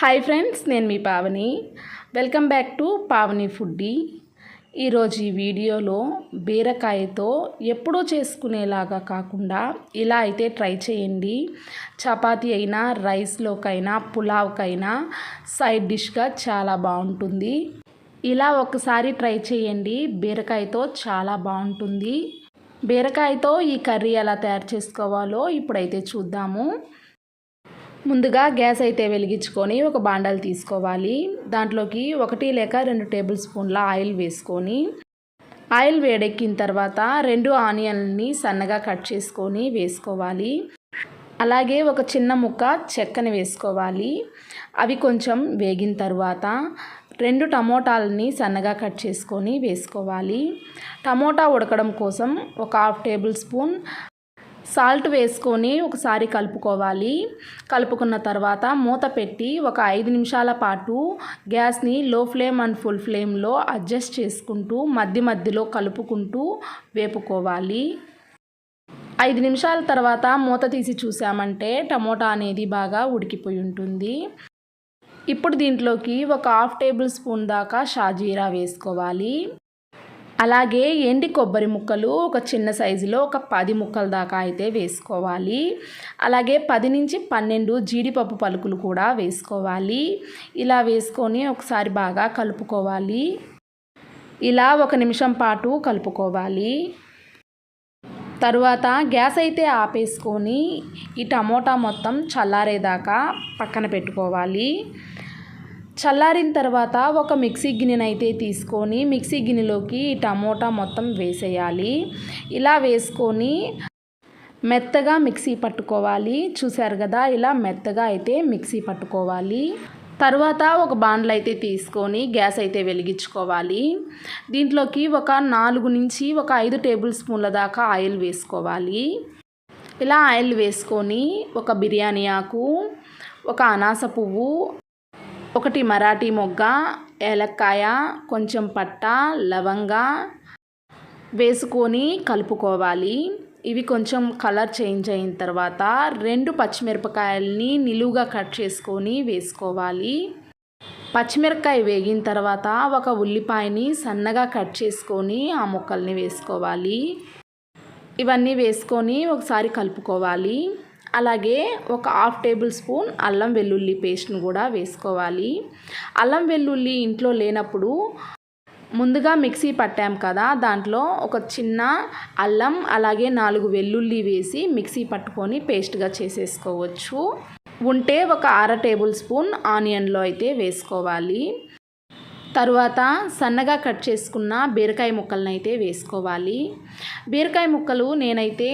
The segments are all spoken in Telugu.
హాయ్ ఫ్రెండ్స్ నేను మీ Pavani. Welcome back to Pavani foodie ఈరోజు ఈ వీడియోలో బీరకాయతో ఎప్పుడూ చేసుకునేలాగా కాకుండా ఇలా అయితే ట్రై చేయండి. చపాతి అయినా రైస్లోకైనా పులావ్కైనా సైడ్ డిష్గా చాలా బాగుంటుంది. ఇలా ఒకసారి ట్రై చేయండి. బీరకాయతో చాలా బాగుంటుంది. బీరకాయతో ఈ కర్రీ ఎలా తయారు చేసుకోవాలో ఇప్పుడైతే చూద్దాము. ముందుగా గ్యాస్ అయితే వెలిగించుకొని ఒక బాండాలు తీసుకోవాలి. దాంట్లోకి ఒకటి లేక రెండు టేబుల్ స్పూన్ల ఆయిల్ వేసుకొని ఆయిల్ వేడెక్కిన తర్వాత రెండు ఆనియన్ని సన్నగా కట్ చేసుకొని వేసుకోవాలి. అలాగే ఒక చిన్న ముక్క చెక్కని వేసుకోవాలి. అవి కొంచెం వేగిన తర్వాత రెండు టమోటాలని సన్నగా కట్ చేసుకొని వేసుకోవాలి. టమోటా ఉడకడం కోసం ఒక హాఫ్ టేబుల్ స్పూన్ సాల్ట్ వేసుకొని ఒకసారి కలుపుకోవాలి. కలుపుకున్న తర్వాత మూత పెట్టి ఒక ఐదు నిమిషాల పాటు గ్యాస్ని లో ఫ్లేమ్ అండ్ ఫుల్ ఫ్లేమ్లో అడ్జస్ట్ చేసుకుంటూ మధ్య మధ్యలో కలుపుకుంటూ వేపుకోవాలి. ఐదు నిమిషాల తర్వాత మూత తీసి చూసామంటే టమోటా అనేది బాగా ఉడికిపోయి ఉంటుంది. ఇప్పుడు దీంట్లోకి ఒక హాఫ్ టేబుల్ స్పూన్ దాకా షాజీరా వేసుకోవాలి. అలాగే ఎండి కొబ్బరి ముక్కలు ఒక చిన్న సైజులో ఒక పది ముక్కల దాకా అయితే వేసుకోవాలి. అలాగే పది నుంచి పన్నెండు జీడిపప్పు పలుకులు కూడా వేసుకోవాలి. ఇలా వేసుకొని ఒకసారి బాగా కలుపుకోవాలి. ఇలా ఒక నిమిషం పాటు కలుపుకోవాలి. తరువాత గ్యాస్ అయితే ఆపేసుకొని ఈ టమోటా మొత్తం చల్లారేదాకా పక్కన పెట్టుకోవాలి. చల్లారిన తర్వాత ఒక మిక్సీ గిన్నెనైతే తీసుకొని మిక్సీ గిన్నెలోకి టమోటా మొత్తం వేసేయాలి. ఇలా వేసుకొని మెత్తగా మిక్సీ పట్టుకోవాలి. చూశారు కదా ఇలా మెత్తగా అయితే మిక్సీ పట్టుకోవాలి. తర్వాత ఒక బాండ్లు అయితే తీసుకొని గ్యాస్ అయితే వెలిగించుకోవాలి. దీంట్లోకి ఒక నాలుగు నుంచి ఒక ఐదు టేబుల్ స్పూన్ల దాకా ఆయిల్ వేసుకోవాలి. ఇలా ఆయిల్ వేసుకొని ఒక బిర్యానీ ఆకు ఒక అనాస పువ్వు ఒకటి మరాఠీ మొగ్గ ఏలక్కాయ కొంచెం పట్ట లవంగ వేసుకొని కలుపుకోవాలి. ఇవి కొంచెం కలర్ చేంజ్ అయిన తర్వాత రెండు పచ్చిమిరపకాయలని నిలువుగా కట్ చేసుకొని వేసుకోవాలి. పచ్చిమిరపకాయ వేగిన తర్వాత ఒక ఉల్లిపాయని సన్నగా కట్ చేసుకొని ఆ ముక్కల్ని వేసుకోవాలి. ఇవన్నీ వేసుకొని ఒకసారి కలుపుకోవాలి. అలాగే ఒక హాఫ్ టేబుల్ స్పూన్ అల్లం వెల్లుల్లి పేస్ట్ను కూడా వేసుకోవాలి. అల్లం వెల్లుల్లి ఇంట్లో లేనప్పుడు ముందుగా మిక్సీ పట్టాం కదా దాంట్లో ఒక చిన్న అల్లం అలాగే నాలుగు వెల్లుల్లి వేసి మిక్సీ పట్టుకొని పేస్ట్గా చేసేసుకోవచ్చు. ఉంటే ఒక అర టేబుల్ స్పూన్ ఆనియన్లో అయితే వేసుకోవాలి. తరువాత సన్నగా కట్ చేసుకున్న బీరకాయ ముక్కలను అయితే వేసుకోవాలి. బీరకాయ ముక్కలు నేనైతే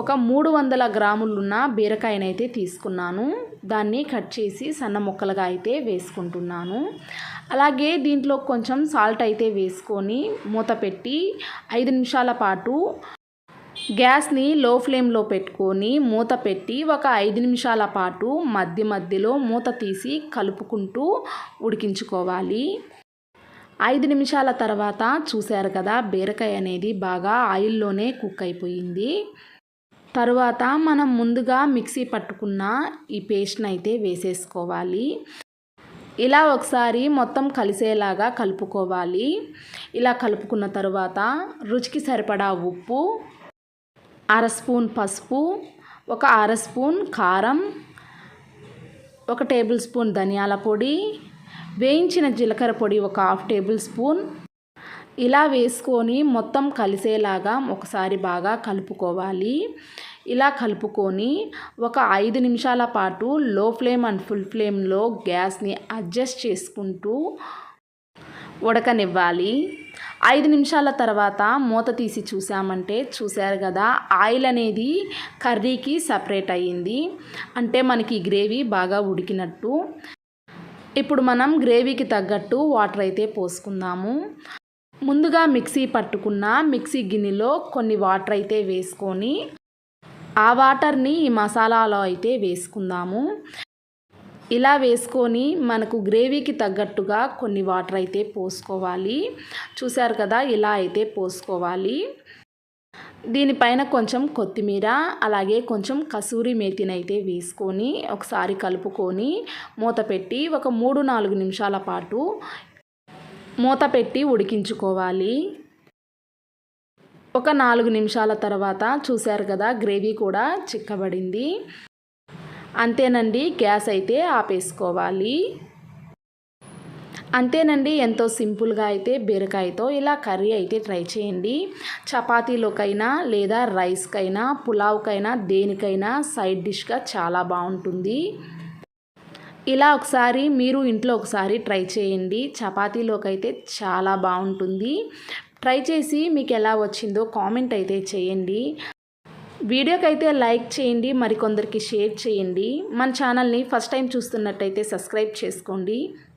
ఒక మూడు వందల గ్రాములున్న బీరకాయనైతే తీసుకున్నాను. దాన్ని కట్ చేసి సన్న ముక్కలుగా అయితే వేసుకుంటున్నాను. అలాగే దీంట్లో కొంచెం సాల్ట్ అయితే వేసుకొని మూత పెట్టి ఐదు నిమిషాల పాటు గ్యాస్ని లో ఫ్లేమ్లో పెట్టుకొని మూత పెట్టి ఒక ఐదు నిమిషాల పాటు మధ్య మధ్యలో మూత తీసి కలుపుకుంటూ ఉడికించుకోవాలి. ఐదు నిమిషాల తర్వాత చూశారు కదా బీరకాయ అనేది బాగా ఆయిల్లోనే కుక్ అయిపోయింది. తరువాత మనం ముందుగా మిక్సీ పట్టుకున్న ఈ పేస్ట్ని అయితే వేసేసుకోవాలి. ఇలా ఒకసారి మొత్తం కలిసేలాగా కలుపుకోవాలి. ఇలా కలుపుకున్న తర్వాత రుచికి సరిపడా ఉప్పు అర స్పూన్ పసుపు ఒక అర స్పూన్ కారం ఒక టేబుల్ స్పూన్ ధనియాల పొడి వేయించిన జీలకర్ర పొడి ఒక హాఫ్ టేబుల్ స్పూన్. ఇలా వేసుకొని మొత్తం కలిసేలాగా ఒకసారి బాగా కలుపుకోవాలి. ఇలా కలుపుకొని ఒక ఐదు నిమిషాల పాటు లో ఫ్లేమ్ అండ్ ఫుల్ ఫ్లేమ్లో గ్యాస్ని అడ్జస్ట్ చేసుకుంటూ ఉడకనివ్వాలి. ఐదు నిమిషాల తర్వాత మూత తీసి చూసామంటే చూశారు కదా ఆయిల్ అనేది కర్రీకి సపరేట్ అయ్యింది. అంటే మనకి గ్రేవీ బాగా ఉడికినట్టు. ఇప్పుడు మనం గ్రేవీకి తగ్గట్టు వాటర్ అయితే పోసుకుందాము. ముందుగా మిక్సీ పట్టుకున్న మిక్సీ గిన్నెలో కొన్ని వాటర్ అయితే వేసుకొని ఆ వాటర్ని ఈ మసాలాలో అయితే వేసుకుందాము. ఇలా వేసుకొని మనకు గ్రేవీకి తగ్గట్టుగా కొన్ని వాటర్ అయితే పోసుకోవాలి. చూశారు కదా ఇలా అయితే పోసుకోవాలి. దీనిపైన కొంచెం కొత్తిమీర అలాగే కొంచెం కసూరి మేతినైతే వేసుకొని ఒకసారి కలుపుకొని మూత పెట్టి ఒక మూడు నాలుగు నిమిషాల పాటు మూత పెట్టి ఉడికించుకోవాలి. ఒక నాలుగు నిమిషాల తర్వాత చూశారు కదా గ్రేవీ కూడా చిక్కబడింది. అంతేనండి గ్యాస్ అయితే ఆపేసుకోవాలి. అంతేనండి ఎంతో సింపుల్గా అయితే బీరకాయతో ఇలా కర్రీ అయితే ట్రై చేయండి. చపాతీలోకైనా లేదా రైస్కైనా పులావ్కైనా దేనికైనా సైడ్ డిష్గా చాలా బాగుంటుంది. ఇలా ఒకసారి మీరు ఇంట్లో ఒకసారి ట్రై చేయండి. చపాతీలోకైతే చాలా బాగుంటుంది. ట్రై చేసి మీకు ఎలా వచ్చిందో కామెంట్ అయితే చేయండి. వీడియోకి అయితే లైక్ చేయండి మరికొందరికి షేర్ చేయండి. మన ఛానల్ని ఫస్ట్ టైం చూస్తున్నట్టయితే సబ్స్క్రైబ్ చేసుకోండి.